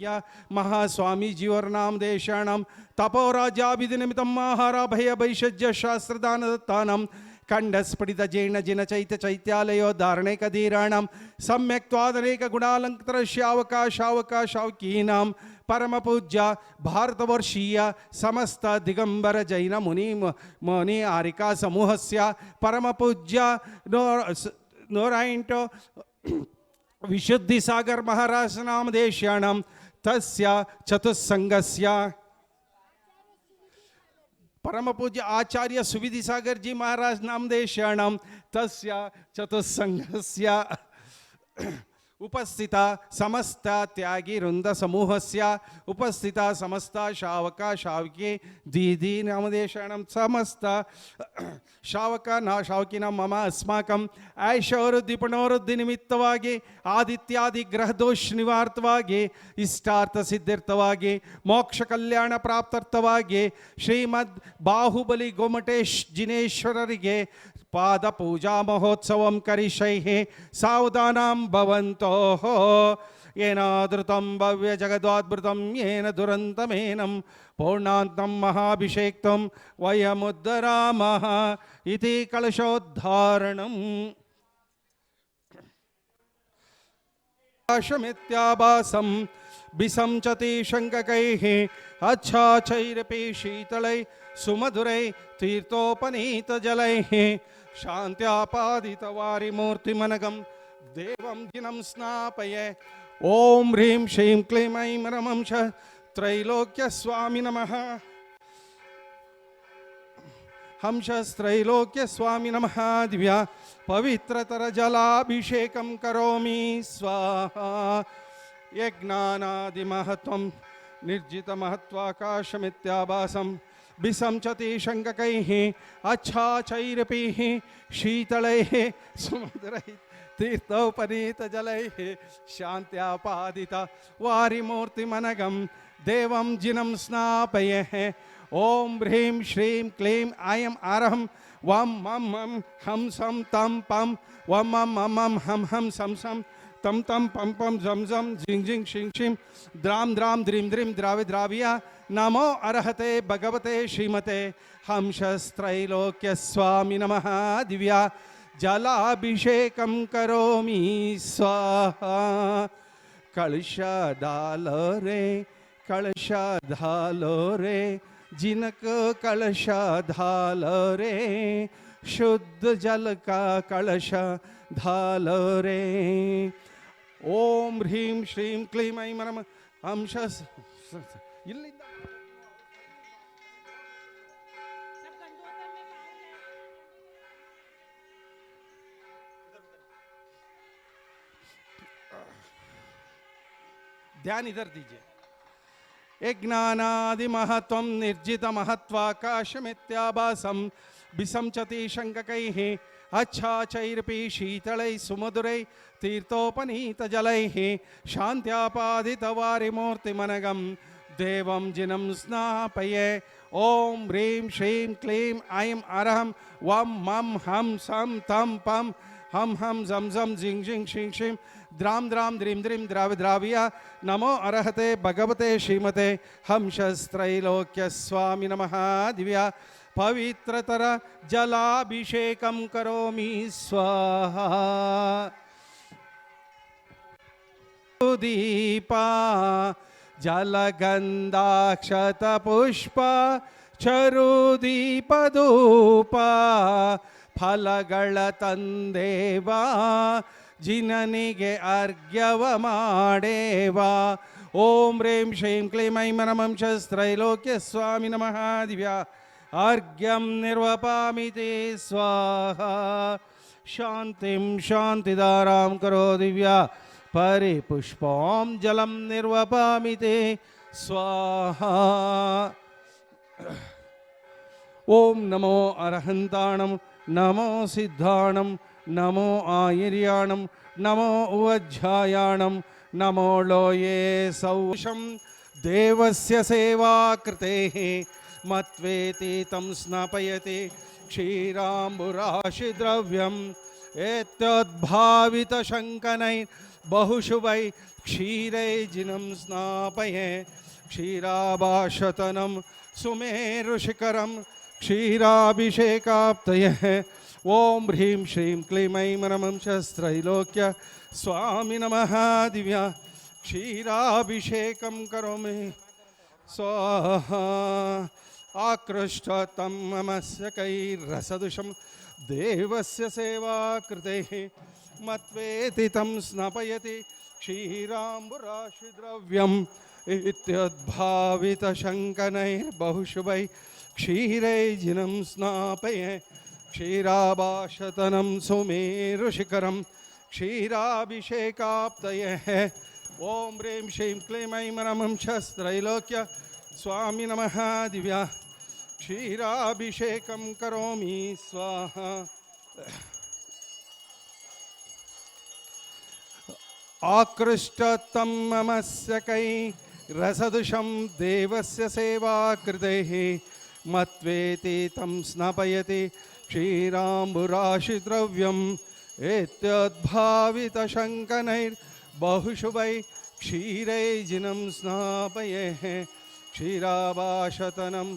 या महास्वामी जीवर्णाम देशाणाम तपोराज्याभिधिनिमित्तं महाराभय भैषज्य शास्त्रदानदत्तानां खण्डस्फटित जैन जिन चैत्य चैत्यालयो धारणैकधीराणां शावकीनां परमपूज्य भारतवर्षीय समस्त दिगंबर जैन मुनि मुनि आरिका समूह समूहस्य परमपूज्य नो नोरायण्टो विशुद्धिसागर महाराज तस्य परम पूज्य आचार्य सुविधि सागर जी महाराज नामदेशाणां तस्य चतुस्सङ्घस्य ಉಪಸ್ಥಿತ ಸಮಸ್ತ ತ್ಯಾಗಿ ವೃಂದ ಸಮೂಹಸ್ಯ, ಉಪಸ್ಥಿತ ಸಮಸ್ತ ಶಾವಕ, ಶಾವಕಿ, ದೀದಿ ನಾಮದೇಶಾಣಂ ಸಮಸ್ತ ಶಾವಕ, ನಾ ನಮ್ಮ ಮಮ ಅಸ್ಮಾಕಂ. ಆಯುಷವೃದ್ಧಿ ಪುಣವೃದ್ಧಿ ನಿಮಿತ್ತವಾಗಿ, ಆದಿತ್ಯಾದಿ ಗ್ರಹದೋಷ ನಿವಾರ್ಥವಾಗಿ, ಇಷ್ಟಾರ್ಥ ಸಿದ್ಧಾರ್ಥವಾಗಿ, ಮೋಕ್ಷ ಕಲ್ಯಾಣ ಪ್ರಾಪ್ತಾರ್ಥವಾಗಿ, ಶ್ರೀಮದ್ ಬಾಹುಬಲಿ ಗೋಮಟೇಶ್ ಜಿನೇಶ್ವರರಿಗೆ पाद पूजा महोत्सव करिष्ये करिष्यैः भवन्तो हो। येनादृतं भव्य भव्यजगदाद्भुतं येन दुरन्तमेनं पूर्णान्तं महाभिषेक्तं वयमुद्धरामः इति कलशोद्धारणम्। आशमित्याभासं विसञ्चति शङ्ककैः अच्छाचैरपि शीतलैः सुमधुरै तीर्थोपनीतजलैः शान्त्यापादितवारिमूर्तिमनगं देवं दिनं स्नापय। ॐ ह्रीं श्रीं क्लीं ऐं रमं च त्रैलोक्यस्वामि नमः। हंसस्त्रैलोक्यस्वामि नमः, दिव्या पवित्रतरजलाभिषेकं करोमि, स्वाहा। यज्ञानादिमहत्त्वं निर्जितमहत्वाकाशमित्याभासं विसंचति शङ्ककैः, अच्छाचैरपीः, शीतलैः सुमधुरैः तीर्थोपनीतजलैः, शान्त्यापादित वारिमूर्तिमनगं, देवं जिनं स्नापयः। ॐ ह्रीं श्रीं क्लीं, ऐं अरहं, वं मं मं, हं सं तं पं, वं मं मं मं, हं हं सं तं तं पं पं झं झं झिं झिं शिं शिं, द्रां द्रां, द्रीं द्रीं, द्रावि द्राविया नमो अर्हते भगवते श्रीमते हंसस्त्रैलोक्यस्वामि नमः दिव्या जलाभिषेकं करोमि स्वाहा कलशदालो रे कलशदालो रे जिनक कलशदाल रे शुद्ध जल का कलश धाल रे ಓಂ ಹ್ರೀಂ ಶ್ರೀಂ ಕ್ಲೀಂ ಐಂ ನಮ ಅಂಶ ಇಲ್ಲಿಂದ ध्यान इधर दीजिए। ज्ञानादि महत्व, निर्जित यज्ञानादिमहत्वं निर्जितमहत्वाकाशमित्याभासं विसंचति शङ्ककैः, अच्छाचैरपि शीतलैः सुमधुरैः, तीर्थोपनीतजलैः, शान्त्यापादितवारिमूर्तिमनगं, देवं जिनं स्नापये, ॐ ह्रीं श्रीं क्लीं ऐं अरहं, वं मं हं सं, तं पं, हं हं झं झं झिं झिं शिं शिं द्राम द्राम द्रीं द्रीं द्राविद्राविय नमो अरहते, भगवते, श्रीमते हंशस्त्रैलोक्यस्वामि नमः। दिव्या, पवित्रतर जलाभिषेकं करोमि, स्वाहा। दीपा जलगन्धाक्षतपुष्प, चरुदीपधूपा फलगळ ಜಿನನಿಗೆ ಅರ್ಘ್ಯವ ಮಾಡೇವ ಓಂ ಹ್ರೀಂ ಶ್ರೀಂ ಕ್ಲೀಂ ಐಂ ನಮಂ ಶಸ್ತ್ರೈಲೋಕ್ಯ ಸ್ವಾಮಿ ನಮಃ ದಿವ್ಯಾ ಅರ್ಘ್ಯಂ ನಿರ್ವಪಾಮಿ ತೇ ಸ್ವಾಹ ಶಾಂತಿಂ ಶಾಂತಿದಾರಾಂ ಕರೋ ದಿವ್ಯಾ ಪರಿಪುಷ್ಪಾಂ ಜಲಂ ನಿರ್ವಪಾಮಿ ತೇ ಸ್ವಾಹ ಓಂ ನಮೋ ಅರ್ಹಂತಾಣಂ ನಮೋ ಸಿದ್ಧಾಣಂ नमो आयुर्याण, नमो उवध्यायाण नमो लोये सौषं देवस्य सेवा कृते मत्वेति तम स्नापयति क्षीराम्बुराशिद्रव्यम् एतद्भावितशङ्कनै बहुशुभै क्षीरैजिनं स्नापये। क्षीराबाशतनम सुमेरुशिखरं क्षीराभिषेकाप्तयः। ॐ ह्रीं श्रीं क्लीं ऐं नमं शस्त्रैलोक्य स्वामि नमः दिव्या क्षीराभिषेकं करोमि। स्वाहा, आकृष्टतं ममस्य कैरसदृशं देवस्य सेवा कृतेः मत्वेति तं स्नपयति क्षीराम्बुराशिद्रव्यम् इत्युद्भावितशङ्कनैर्बहुशुभै क्षीरैजिनं स्नापये क्षीराभाषतनं सुमेरुशिखरं क्षीराभिषेकाप्तयः। ॐ ह्रीं श्रीं क्लीं ऐं नमं शस्त्रैलोक्य स्वामि नमः दिव्या। क्षीराभिषेकं करोमि, स्वाहा। आकृष्टतं ममस्य कै रसदृशं देवस्य सेवा कृतेः मत्वेति तं स्नपयति क्षीराम्बुराशिद्रव्यम् इत्युद्भावितशङ्कनैर्बहुशुभै क्षीरैजिनं स्नापयेः क्षीराभाषतनं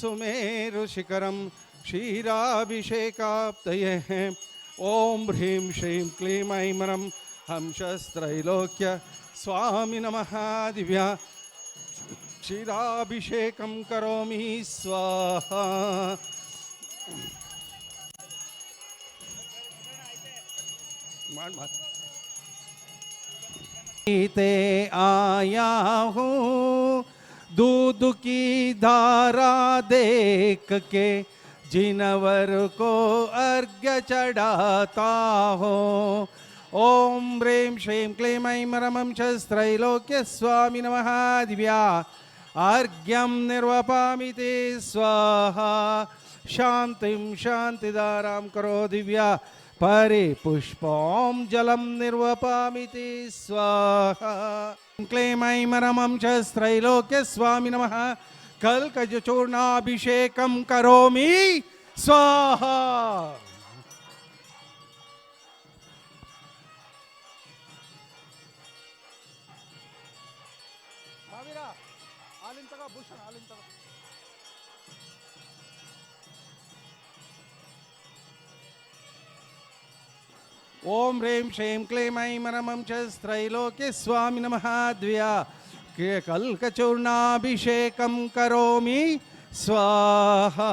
सुमेरुशिखरं क्षीराभिषेकाप्तयेः ॐ ह्रीं श्रीं क्लीं ऐं मरं हंसस्त्रैलोक्य स्वामि नमः दिव्या। क्षीराभिषेकं करोमि स्वाहा। ते आया हूँ, दूध की धारा देख के जिनवर को अर्घ्य चढ़ाता हो। ओम ह्रीं श्रीं क्लीं ऐं रमं शस्त्रैलोक्य स्वामी नमः, दिव्या अर्घ्यं निर्वपामि ते स्वाहा। शान्तिं शान्तिदारां करो, दिव्या परिपुष्पं जलं निर्वपामि ते स्वाहा क्लेमैमरमं च रमं शस्त्रैलोक्य स्वामी नमः। कल्कजचूर्णाभिषेकं करोमि स्वाहा। ओम ह्रीं श्रीं क्लीं रमं च स्त्रैलोके स्वामिनः द्विया कल्कचूर्णाभिषेकं करोमि। स्वाहा।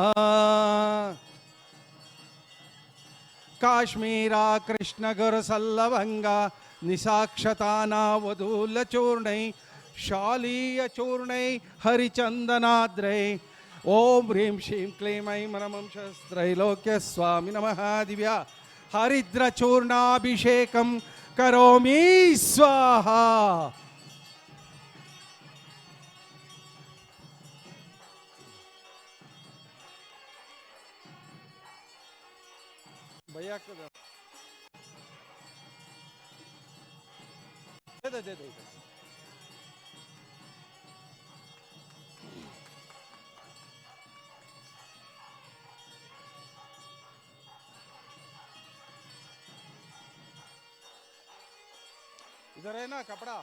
काश्मीरा कृष्णगुरसल्लभङ्गा निसाक्षतानावधूलचूर्णैः शालीयचूर्णैः हरिचन्दनाद्रै ॐ ह्रीं श्रीं क्लीं रमं च स्त्रैलोके स्वामि नमः दिव्या हरिद्रचूर्णाभिषेक करोमी स्वाहा। भैया दे दे दे, दे, दे, दे, दे, दे, दे, दे। इधर है ना कपड़ा?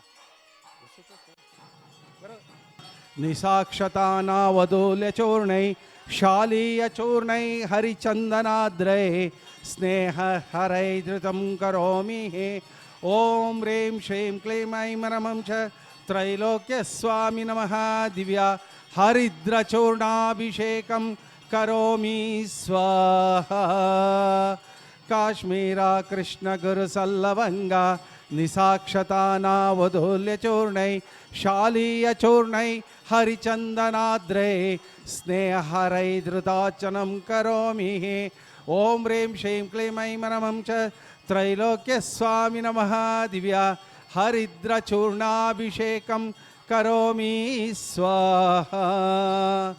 निसाक्षतानावधूल्यचूर्णै शालीयचूर्णै हरिचन्दनाद्रै स्नेहहरै धृतं करोमि हे। ॐ ह्रीं श्रीं क्लीं ऐं नमं च त्रैलोक्यस्वामि नमः। दिव्या हरिद्रचूर्णाभिषेकं करोमि। स्वाहा। काश्मीरा कृष्णगुरुसल्लभङ्गा निसाक्षतानावधूल्यचूर्णै, शालीयचूर्णै, हरिचन्दनाद्रै, स्नेहहरै धृताचनं करोमि। ॐ ह्रीं श्रीं क्लीं ऐं नमं च त्रैलोक्यस्वामि नमः। दिव्या हरिद्रचूर्णाभिषेकं करोमि। स्वाहा।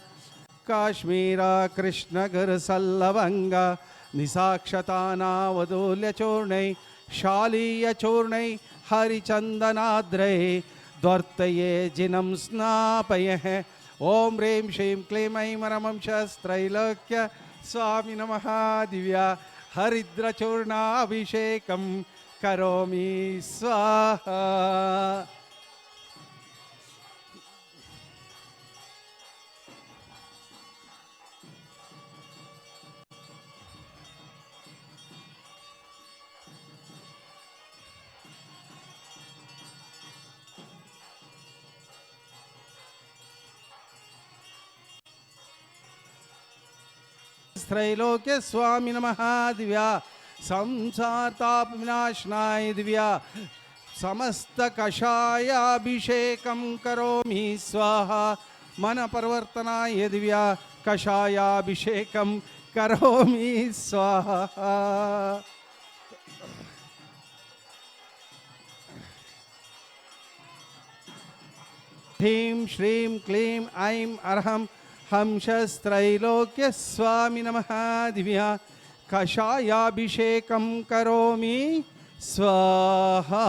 काश्मीरा कृष्णगुरुसल्लभङ्ग निसाक्षतानावधूल्यचूर्णै शालीयचूर्णै हरिचन्दनाद्रै द्वर्तये जिनं स्नापय। ॐ ह्रीं श्रीं क्लीं ऐं रमं शस्त्रैलोक्य स्वामी नमः। दिव्या हरिद्रचूर्णाभिषेकं करोमि। स्वाहा। त्रैलोक्य स्वामी नमः, दिव्या। संसारताप विनाशनाय दिव्या। समस्त कषायाभिषेकं करोमि, स्वाहा। मन परिवर्तनाय दिव्या। कषायाभिषेकं करोमि, स्वाहा। ह्रीं, श्रीं, क्लीं, ऐं अर्हं हंसस्त्रैलोक्यस्वामि नमः दिव्या कषायाभिषेकं करोमि स्वाहा।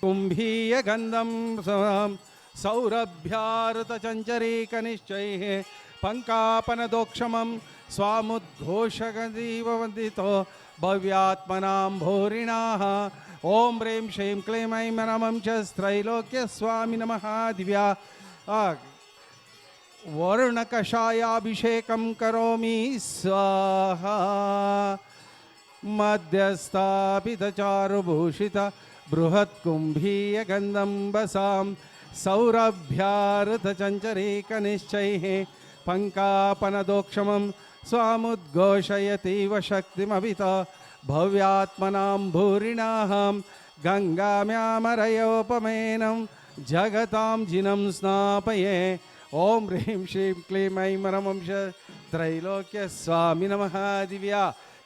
कुम्भीयगन्धं सौरभ्यारुतचञ्चरीकनिश्चैः पङ्कापनदोक्षमं स्वामुद्घोषगदीववन्दितो भव्यात्मनां भूरिणाः ॐ ह्रीं श्रीं क्लीं ऐं नमं च त्रैलोक्यस्वामि नमः दिव्या। वर्णकषायाभिषेकं करोमि, स्वाहा। मध्यस्थापितचारुभूषित बृहत्कुम्भीयगन्धम्बसां सौरभ्यारथचञ्चरीकनिश्चैः पङ्कापनदोक्षमं स्वामुद्घोषयतीव शक्तिमभिता भव्यात्मनां गंगा गङ्गाम्यामरयोपमेनं जगता जिनं स्नापये। ओम ह्रीं श्री क्लीं ऐं रमंश त्रैलोक्यस्वामि नमः दिव्या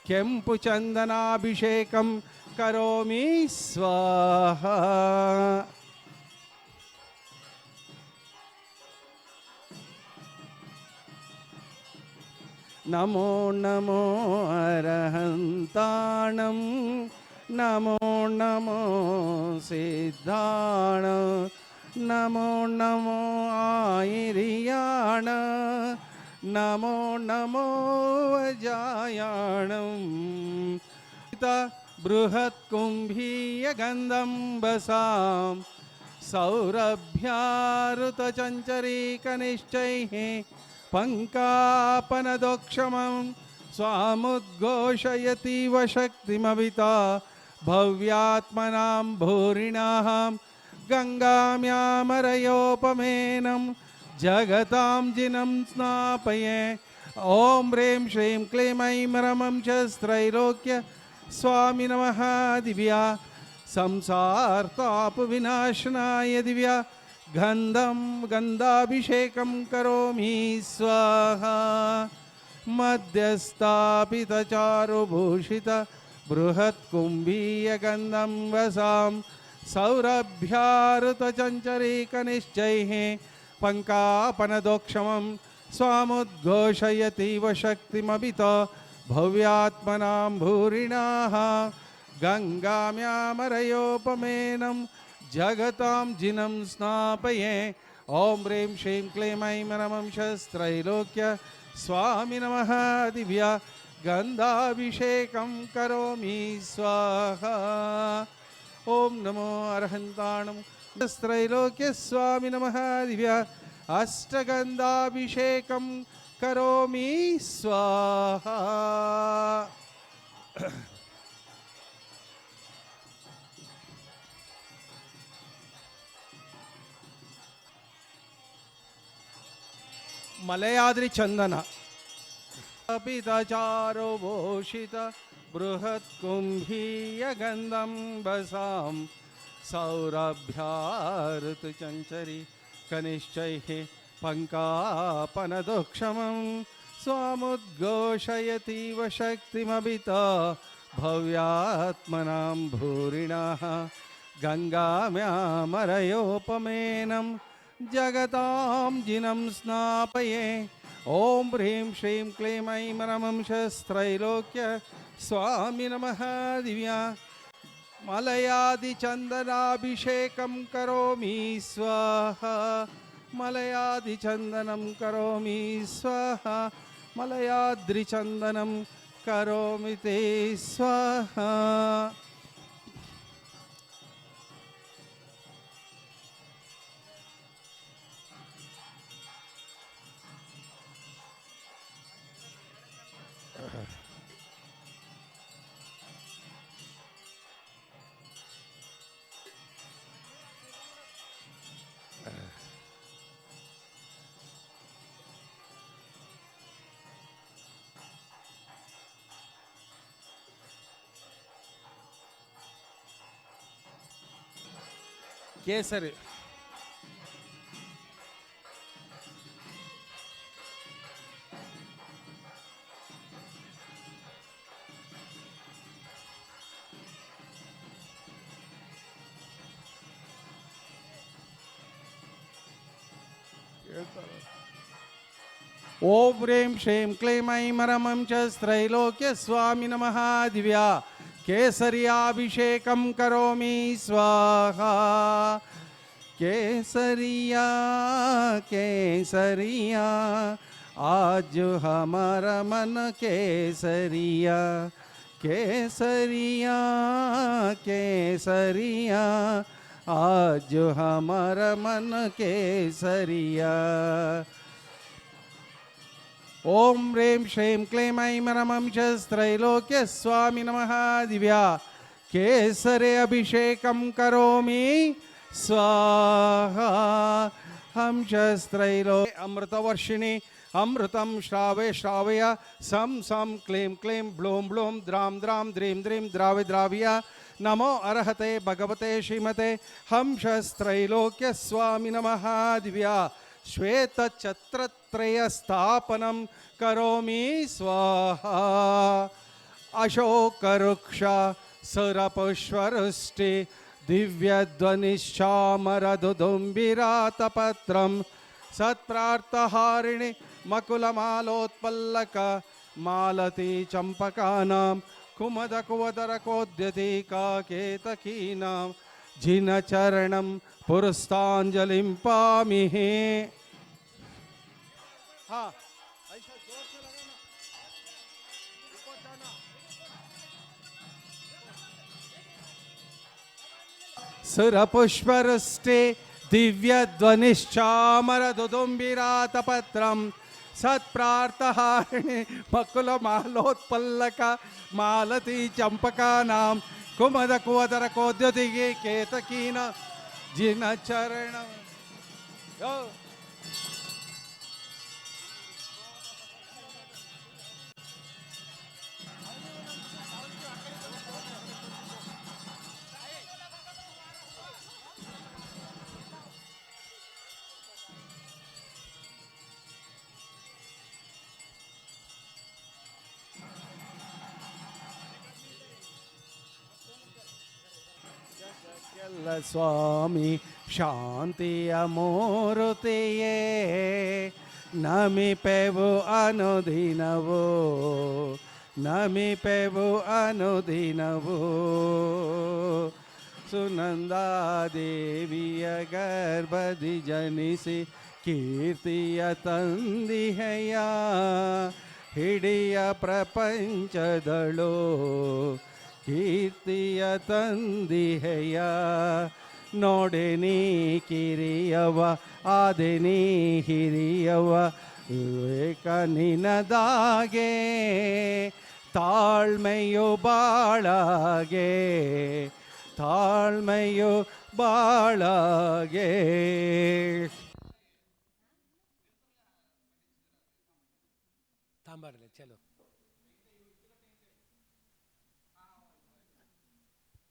केम्पुचन्दनाभिषेकं കരോമി സ്വാഹ. നമോ നമോ അരഹന്താണം. നമോ നമോ സിദ്ധാണ്. നമോ നമോ ആയിരിയാണ്. നമോ നമോ ജായാണം बृहत्कुम्भीयगन्धं वसां सौरभ्यारुतचञ्चरीकनिश्चैः पङ्कापनदोक्षमं स्वामुद्घोषयतीव शक्तिमविता भव्यात्मनां भूरिणाः गङ्गाम्यामरयोपमेनं जगतां जिनं स्नापये। ॐ ह्रीं श्रीं क्लीं ऐं रमं च त्रैलोक्य स्वामी नमः, दिव्या। संसार्तापविनाशनाय दिव्या। गन्धं, गन्धाभिषेकं करोमि, स्वाहा। मध्यस्थापितचारुभूषित बृहत्कुम्भीयगन्धं वसां सौरभ्यारुतचञ्चरीकनिश्चैः पङ्कापनदोक्षमं। स्वामुद्घोषयतीव शक्तिमभित भव्यात्मनां भूरिणाः, गङ्गाम्यामरयोपमेनं, जगतां जिनं स्नापये, ॐ ह्रीं श्रीं क्लीं ऐं नमं शस्त्रैलोक्य स्वामि नमः दिव्या, गन्धाभिषेकं करोमि स्वाहा। ॐ नमो अर्हन्ताणं त्रैलोक्यस्वामि नमः दिव्या, अष्टगन्धाभिषेकं करोमि स्वाहा ಮಲಯಾದ್ರಿ ಚಂದನ पितचारुभूषित बृहत्कुम्भीयगन्धं वसां सौरभ्याऋतुचञ्चरी कनिश्चैः पङ्कापनदुक्षमं स्वामुद्घोषयतीव शक्तिमभित भव्यात्मनां भूरिणः गङ्गाम्यामरयोपमेनं जगतां जिनं स्नापये। ॐ ह्रीं श्रीं क्लीं ऐं रमंशस्त्रैलोक्य स्वामि नमः दिव्या। मलयादिचन्दनाभिषेकं करोमि स्वाहा। मलयादिचन्दनं करोमि स्वाहा। मलयाद्रिचन्दनं करोमि ते स्वाहा ಕೇಸರಿ ಓಂ ಹ್ರೀಂ ಶ್ರೀಂ ಕ್ಲೀಂ ಐಂ ರಮಂ ಚ ತ್ರೈಲೋಕ್ಯ ಸ್ವಾಮಿ ನಮಃ ದಿವ್ಯಾ केसरियाभिषेक करोमी, स्वाहा। केसरिया केसरिया, आज हमारा मन केसरिया। केसरिया केसरिया, आज हमारा मन केसरिया। ॐ ह्रीं श्रीं क्लीं ऐं रमं च त्रैलोक्य स्वामि नमः, दिव्या केसरे अभिषेकं करोमि। स्वाहा हंशस्त्रैलो अमृतवर्षिणि, अमृतं श्रावे श्रावय, सं सं क्लीं क्लीं ब्लूं ब्लूं द्रां द्रां द्रीं द्रीं द्रावि द्राविय। नमो अर्हते भगवते श्रीमते हंसस्त्रैलोक्य स्वामि नमः, दिव्या। श्वेतछत्रत्रयस्थापनं करोमि, स्वाहा। अशोकवृक्ष सुरपुष्पवृष्टि दिव्यध्वनिश्चामरदुदुम्बिरातपत्रं सत्प्रार्थहारिणि, मकुलमालोत्पल्लक, मालती चम्पकानां कुमदकुवदरकोद्यतिका केतकीनां जिनचरणं पुरस्ताञ्जलिं पामिहे। हाँ। ऐसा ज़ोर से लगाना। ऊपर जाना। सुरपुष्परुष्टे दिव्यध्वनिश्चामरदुदुम्बिरातपत्रं सत्प्रार्थहारिणि मकुलमालोत्पल्लक मालती चम्पकानां कुमदकुवदरकोद्युतिगे केतकीन जिनचरण यो ಎಲ್ಲ ಸ್ವಾಮಿ ಶಾಂತಿಯ ಮೂರುತಿಯೇ ನಮಿಪೆವು ಅನುದಿನವು ನಮಿಪೆವು ಅನುದಿನವು ಸುನಂದಾದೇವಿಯ ಗರ್ಭದಿ ಜನಿಸಿ ಕೀರ್ತಿಯ ತಂದಿಹೆಯ ಹಿಡಿಯ ಪ್ರಪಂಚದಳು ಕೀರ್ತಿಯ ತಂದಿಹೆಯ. ನೋಡೆ ನೀ ಕಿರಿಯವ ಆದೆ ನೀ ಹಿರಿಯವ. ವಿವೇಕ ನಿನದಾಗೆ ತಾಳ್ಮೆಯು ಬಾಳಾಗೆ. ತಾಳ್ಮೆಯು ಬಾಳಾಗೆ.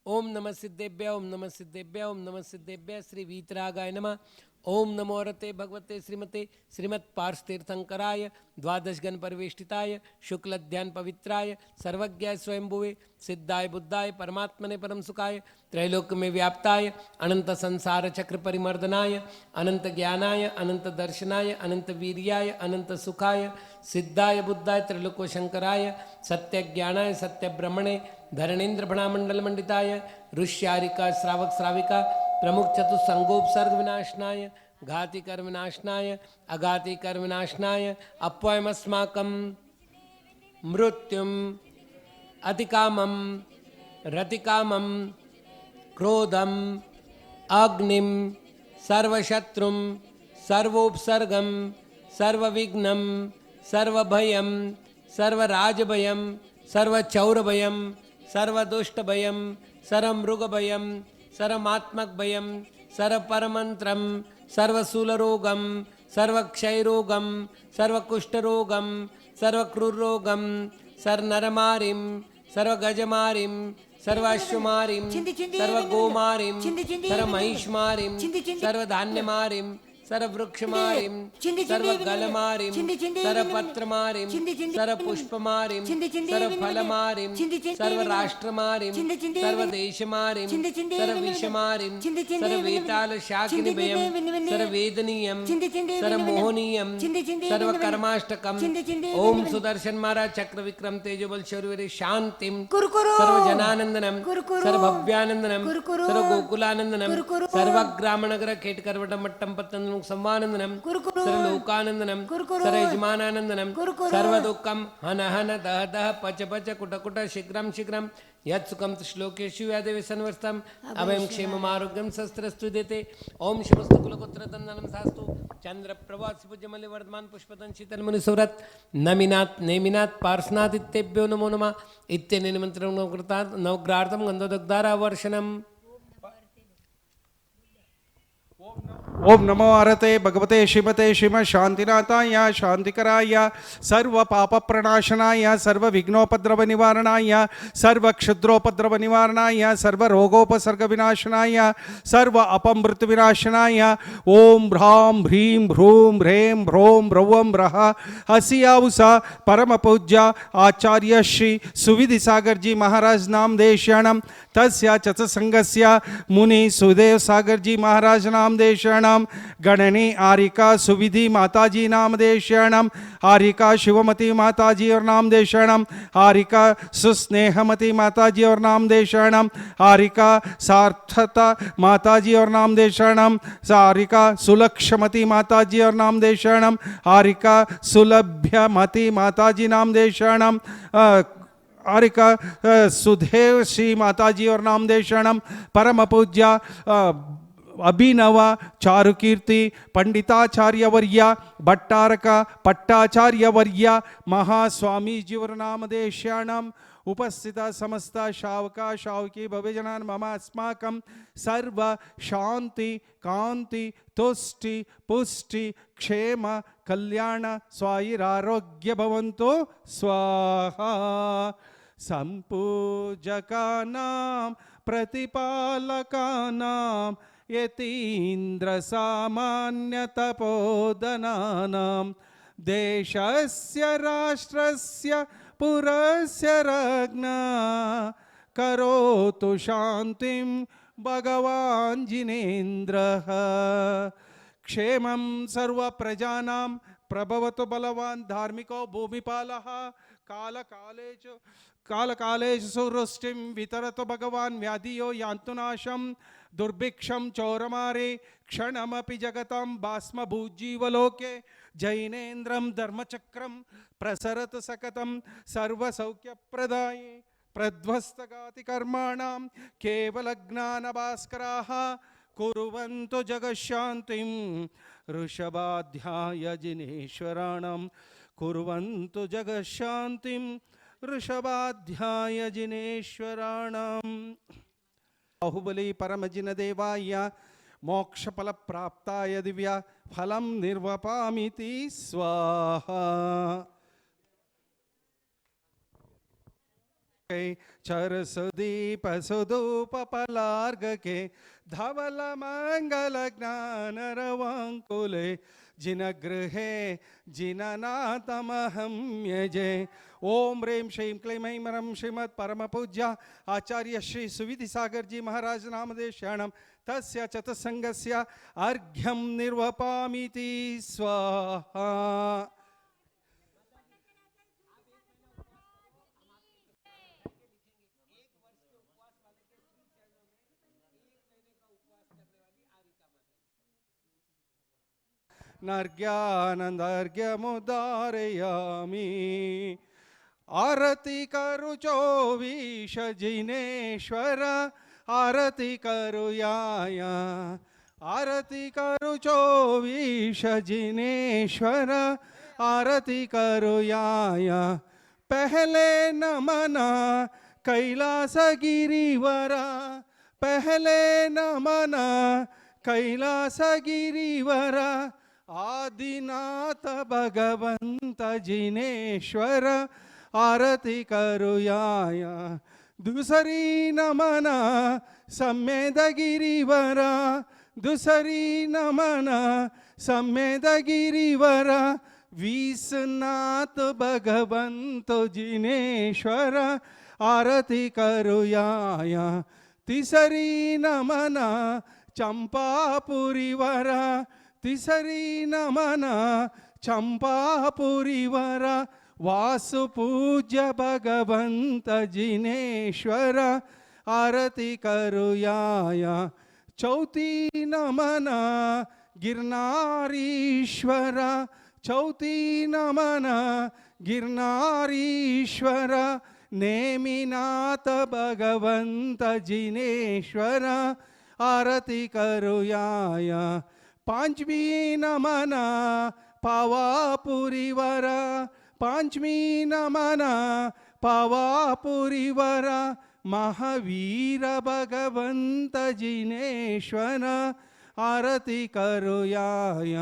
ओम नमः सिद्धेभ्य ओम नमः सिद्धेभ्य ओम नमः सिद्धेभ्य श्री वीतरागाय नमः। ओम नमो रते भगवते श्रीमते श्रीमत् पार्श्वतीर्थंकराय द्वादश गण परिवेष्टिताय शुक्ल ध्यान पवित्राय सर्वज्ञाय स्वयंभुवे सिद्धाय बुद्धाय परमात्मने परम सुखाय त्रैलोक में व्याप्ताय अनंत संसार चक्र परिमर्दनाय अनंत ज्ञानाय अनंत दर्शनाय अनंत वीर्याय अनंत सुखाय सिद्धाय बुद्धाय त्रैलोको शंकराय सत्य ज्ञानाय सत्य ब्रह्मणे धरणेन्द्र भणामंडल मंडिताय ऋष्यारिका श्रावक श्राविका प्रमुख चतुसंगोपसर्ग विनाशनाय घाति कर्म विनाशनाय अघाति कर्म विनाशनाय अपयमस्माकं मृत्युम अतिकामम रतिकामम क्रोधम, अग्निम, सर्वशत्रुम, सर्वोपसर्गम, सर्वविघ्नं सर्वभयं सर्वराजभयं सर्वचौरभयं सर्वदुष्टभयं सर्वमृगभयं सर्वमात्मकभयं सर्वपरमन्त्रं सर्वशूलरोगं सर्वक्षयरोगं सर्वकुष्ठरोगं सर्वक्रूररोगं सर्वनरमारिं सर्वगजमारिं सर्वाश्वमारिं सर्वगोमारिं सर्वमहिष्मारिं सर्वधान्यमारिं സർവൃക്ഷമാരിം സർവഗലമാരിം സർവപത്രമാരിം സർവപുഷ്പമാരിം സർവഫലമാരിം സർവരാഷ്ട്രമാരിം സർവദേശമാരിം സർവവിഷമാരിം സർവേതാലശാഖിനിഭയം സർവേദനീയം സർവമോഹനീയം സർവകർമാഷ്ടകം ഓം സുദർശൻ മഹാരാജ് ചക്രവിക്രം തേജോബൽ ശൗര്യവരെ ശാന്തിം സർവജനാനന്ദനം സർവഭവ്യാനന്ദനം സർവഗോകുലാനന്ദനം സർവഗ്രാമനഗര കേട്ട് കർവടം മട്ടം പത്തനം సంవానందనం సర లోకానందనం సర యజమానానందనం సర్వదుఃఖం హన హన దహ దహ పచ పచ కుట కుట శీఘ్రం శీఘ్రం యత్సుఖం శ్లోకేషు యాదవి సన్వర్తం అభయం క్షేమం ఆరోగ్యం శస్త్రస్తు దితే ఓం శివస్తు కులకుత్ర తందనం సాస్తు చంద్ర ప్రభాస్ పూజ్యమల్లి వర్ధమాన్ పుష్పదం శీతల్ ముని సురత్ నమినాథ్ నేమినాథ్ పార్శ్వనాథ్ ఇత్యేభ్యో నమో నమ ఇత్యని మంత్రం నవగ్రతార్థం ओम नमो अरते भगवते श्रीमते श्रीम शांतिनाथाय शांतिकराय सर्व पाप प्रणाशनाय सर्व विघ्नोपद्रव निवारणाय सर्व क्षुद्रोपद्रव निवारणाय सर्व रोगोपसर्ग विनाशनाय सर्व अपमृत्यु विनाशनाय ओम भ्रां ह्रीं ह्रूं ह्रें भ्रों भ्रवं रः हसियाउसा परम पूज्य आचार्य श्री सुविधि सागर जी महाराज नाम देशाणम तस्य चतसंगस्य मुनि सुदेव सागर जी महाराज नाम देशाणम गणनी आरिका सुविधि माताजी नाम देशाणम, आरिका शिवमती माताजी और नाम देशाणम, आरिका सुस्नेहमती माताजी और नाम देशाणम, आरिका सार्थता माताजी और नाम देशाणम सारिका सुलक्षमती माताजी और नाम देशाणम, आरिका सुलभ्यमती माताजी नाम देशाणम आरिका सुधेव श्री माताजी और नाम नामदेशणम परम पूज्य अ, अभिनव चारुकीर्ति पंडिताचार्यवर्य भट्टारक पट्टाचार्यवर्य महास्वामीजीवर नामदेशाणम उपस्थित समस्त शावका शावकी भविजनान् मम अस्माकं सर्व शान्ति कान्ति तुष्टि पुष्टि क्षेम कल्याण स्वायुरारोग्य भवन्तु स्वाहा सम्पूजकानां प्रतिपालकानां यतीन्द्रसामान्यतपोदनानां देशस्य राष्ट्रस्य पुरस्य रज्ञा करोतु शान्तिं भगवान् जिनेन्द्रः क्षेमं सर्वप्रजानां प्रभवतु बलवान् धार्मिको भूमिपालः। कालकाले च कालकालेषु सुवृष्टिं वितरतु भगवान् व्याधियो यान्तु नाशं दुर्भिक्षं चौरमारे, क्षणमपि जगतां भास्मभूजीवलोके जैनेन्द्रं धर्मचक्रं प्रसरत सकतं सर्वसौख्यप्रदाये, प्रध्वस्तगातिकर्माणां केवलज्ञानभास्कराः कुर्वन्तु जगशान्तिं ऋषभाध्याय जिनेश्वराणां कुर्वन्तु जगशान्तिं ऋषभाध्याय बाहुबली परमजिनदेवाय मोक्षफलप्राप्ताय दिव्या फलं निर्वपामिति स्वाहा। चरसुदीप सुदूप जिन गृहे जिननाथमहं यजे। ओम ह्रीं श्रीं क्लीं ऐं श्रीमद श्रीमत् परमपूज्य आचार्य श्री सुविधि सागर जी महाराज नामदेशाणं तस्य चतसंग अर्घ्यं निर्वपाती स्वाहा। नर्ग्यानन्दर्घ्यमुदारयामि आरती करुचो विष जिनेश्वर, आरती करुयाय आरती करुचो विष जिनेश्वर, आरती करुयाय पहले नमना कैलास गिरिवरा पहले नमना कैलास गिरिवरा आदिनाथ भगवंत जिनेश्वर आरती करुयाय दुसरी नमना सम्मेदगिरीवरा दुसरी नमना सम्मेदगिरीवरा विसनाथ भगवंत जिनेश्वर आरती करुयाय तिसरी नमना चंपापुरीवरा तिसरी नमना चंपापुरीवर वासुपूज्य भगवंत जिनेश्वर आरती करुयाय चौथी नमना गिरनारीश्वर चौथी नमना गिरनारीश्वर नेमिनाथ भगवंत जिनेश्वर आरती करुयाय पांचवी नमना पावापुरीवर पांचवी नमना पावापुरीवर महावीर भगवंत जिनेश्वर आरती करुयाय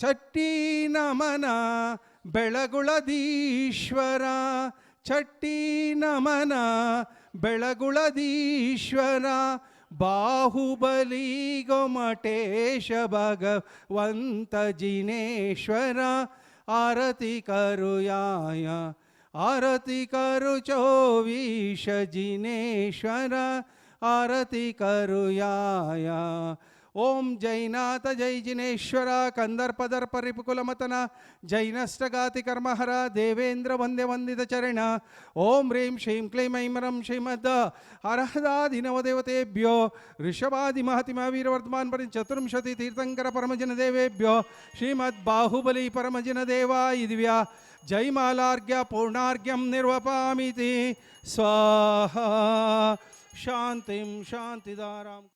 ಚಟ್ಟಿ ನಮನ ಬೆಳಗುಳದೀಶ್ವರ ಚಟ್ಟಿ ನಮನ ಬೆಳಗುಳದೀಶ್ವರ बाहुबली गोमटेश भगवन्त जिनेश्वर आरति करुयाय आरति करु चोवीश जिनेश्वर आरति करुयाय ಓಂ ಜೈನಾಥ ಜೈ ಜಿನೇಶ್ವರ, ಕಂದರ್ಪದರ್ ಪರಿಪುಕುಲಮತನ ಜೈನಷ್ಟಗಾತಿ ಕರ್ಮಹರ, ದೇವೇಂದ್ರ ವಂದ್ಯ ವಂದಿತ ಚರಣ. ಓಂ ಹ್ರೀಂ ಶ್ರೀಂ ಕ್ಲೀಂ ಐಮರಂ ಶ್ರೀಮದ್ ಶ್ರೀಮದ್ ಅರ್ಹದಾದಿನವದೇವತೆಭ್ಯೋ ಋಷಭಾದಿ ಮಹತಿಮ ವೀರವರ್ಧಮಾನ್ ಪರಿ ಚತುರ್ವಿಂಶತಿ ತೀರ್ಥಂಕರ ಪರಮಜನ ದೇವೇಭ್ಯೋ. ಶ್ರೀಮದ್ ಬಾಹುಬಲಿ ಪರಮಜಿನ ದೇವಾಯ ದಿವ್ಯಾ ಜೈಮಾಲಾರ್ಘ್ಯ ಪೂರ್ಣಾರ್ಘ್ಯಂ ನಿರ್ವಪಾಮಿತಿ. ಸ್ವಾಹ. ಶಾಂತಿಂ ಶಾಂತಿದಾರಾಂ.